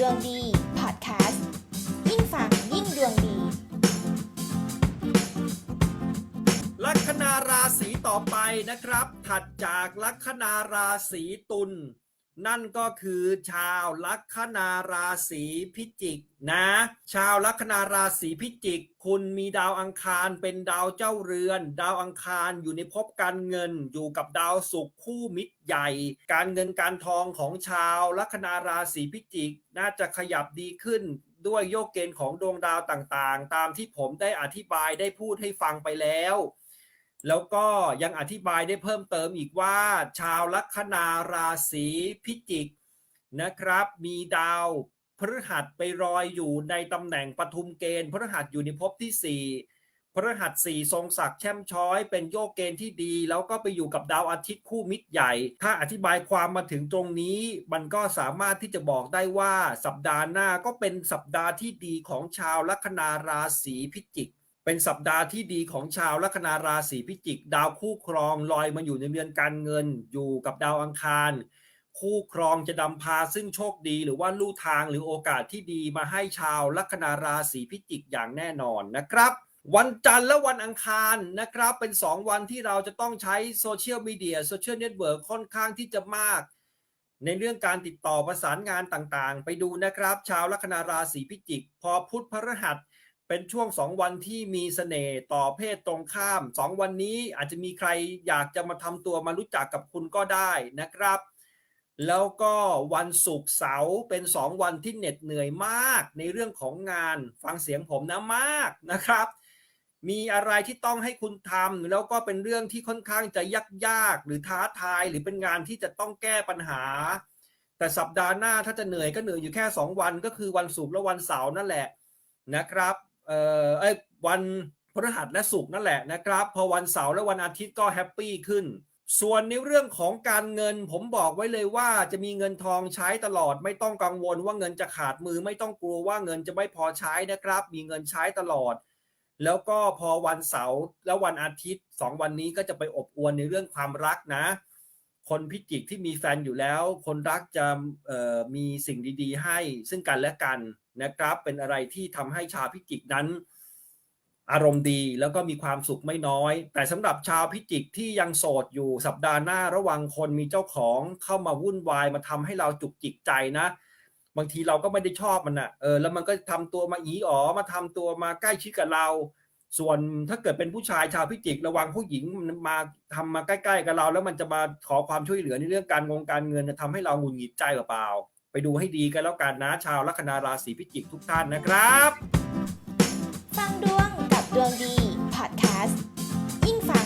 ดวงดีพอดแคสต์ยิ่งฟังยิ่งดวงดี ลัคนาราศีต่อไปนะครับ ถัดจากลัคนาราศีตุล นั่นก็คือชาวลัคนาราศีพิจิกนะ ชาวลัคนาราศีพิจิก คุณมีดาวอังคารเป็นดาวเจ้าเรือน ดาวอังคารอยู่ในภพการเงินอยู่กับดาวศุกร์คู่มิตรใหญ่ การเงินการทองของชาวลัคนาราศีพิจิก น่าจะขยับดีขึ้นด้วยโยกเกณฑ์ของดวงดาวต่างๆ ตามที่ผมได้อธิบายได้พูดให้ฟังไปแล้ว แล้วก็ยังอธิบายได้เพิ่มเติมอีกว่า ชาวลัคนาราศีพิจิกนะครับ มีดาวพฤหัสไปรอยอยู่ในตำแหน่งปทุมเกณฑ์พฤหัสอยู่ในภพที่ 4 พฤหัสสี่ทรงศักดิ์แช่มช้อย เป็นโยกเกณฑ์ที่ดี แล้วก็ไปอยู่กับดาวอาทิตย์คู่มิตรใหญ่ ถ้าอธิบายความมาถึงตรงนี้ มันก็สามารถที่จะบอกได้ว่าสัปดาห์หน้าก็เป็นสัปดาห์ที่ดีของชาวลัคนาราศีพิจิก เป็นสัปดาห์ที่ดีของชาวลัคนาราศีพิจิก ดาวคู่ครองลอยมาอยู่ในเรือนการเงินอยู่กับดาวอังคาร คู่ครองจะนำพาซึ่งโชคดีหรือว่าลู่ทางหรือโอกาสที่ดีมาให้ชาวลัคนาราศีพิจิกอย่างแน่นอนนะครับ วันจันทร์และวันอังคารนะครับ เป็น 2 วันที่เราจะต้องใช้โซเชียลมีเดียโซเชียลเน็ตเวิร์กค่อนข้างที่จะมาก ในเรื่องการติดต่อประสานงานต่างๆ ไปดูนะครับ ชาวลัคนาราศีพิจิก พอพุธพฤหัส เป็นช่วงสองวันที่มีเสน่ห์ต่อเพศตรงข้ามสองวันนี้อาจจะมีใครอยากจะมาทำตัวมารู้จักกับคุณก็ได้นะครับ แล้วก็วันศุกร์เสาร์เป็นสองวันที่เหน็ดเหนื่อยมากในเรื่องของงานฟังเสียงผมนะมากนะครับ มีอะไรที่ต้องให้คุณทำแล้วก็เป็นเรื่องที่ค่อนข้างจะยากยากๆหรือท้าทายหรือเป็นงานที่จะต้องแก้ปัญหาแต่สัปดาห์หน้าถ้าจะเหนื่อยก็เหนื่อยอยู่แค่สองวันก็คือวันศุกร์และวันเสาร์นั่นแหละนะครับ เอ่อเอ้วันพฤหัสและศุกร์นั่นแหละนะครับ พอวันเสาร์และวันอาทิตย์ก็แฮปปี้ขึ้น ส่วนในเรื่องของการเงินผมบอกไว้เลยว่าจะมีเงินทองใช้ตลอด ไม่ต้องกังวลว่าเงินจะขาดมือไม่ต้องกลัวว่าเงินจะไม่พอใช้นะครับ มีเงินใช้ตลอด แล้วก็พอวันเสาร์และวันอาทิตย์สองวันนี้ก็จะไปอบอวลในเรื่องความรักนะ คนพิจิกที่มีแฟนอยู่แล้ว คนรักจะมีสิ่งดีๆ ให้ซึ่งกันและกันนะครับ เป็นอะไรที่ทำให้ชาวพิจิกนั้น อารมณ์ดีแล้วก็มีความสุขไม่น้อย แต่สำหรับชาวพิจิกที่ยังโสดอยู่สัปดาห์หน้าระวังคนมีเจ้าของเข้ามาวุ่นวายมาทำให้เราจุกจิกใจนะ บางทีเราก็ไม่ได้ชอบมันอะเออแล้วมันก็ทำตัวมาอีอ๋อมาทำตัวมาใกล้ชิดกับเรา ส่วนถ้าเกิดเป็นผู้ชายชาวพิจิกระวังผู้หญิงมาทำทำมาใกล้ๆกับเรา แล้วมันจะมาขอความช่วยเหลือในเรื่องการงงการเงินนะทำให้เราหงุดหงิดใจเปล่าไปดูให้ดีกันแล้วกันนะชาวลัคนาราศีพิจิกทุกท่านนะครับ ฟังดวงกับดวงดีพอดแคสต์ยิ่งฟัง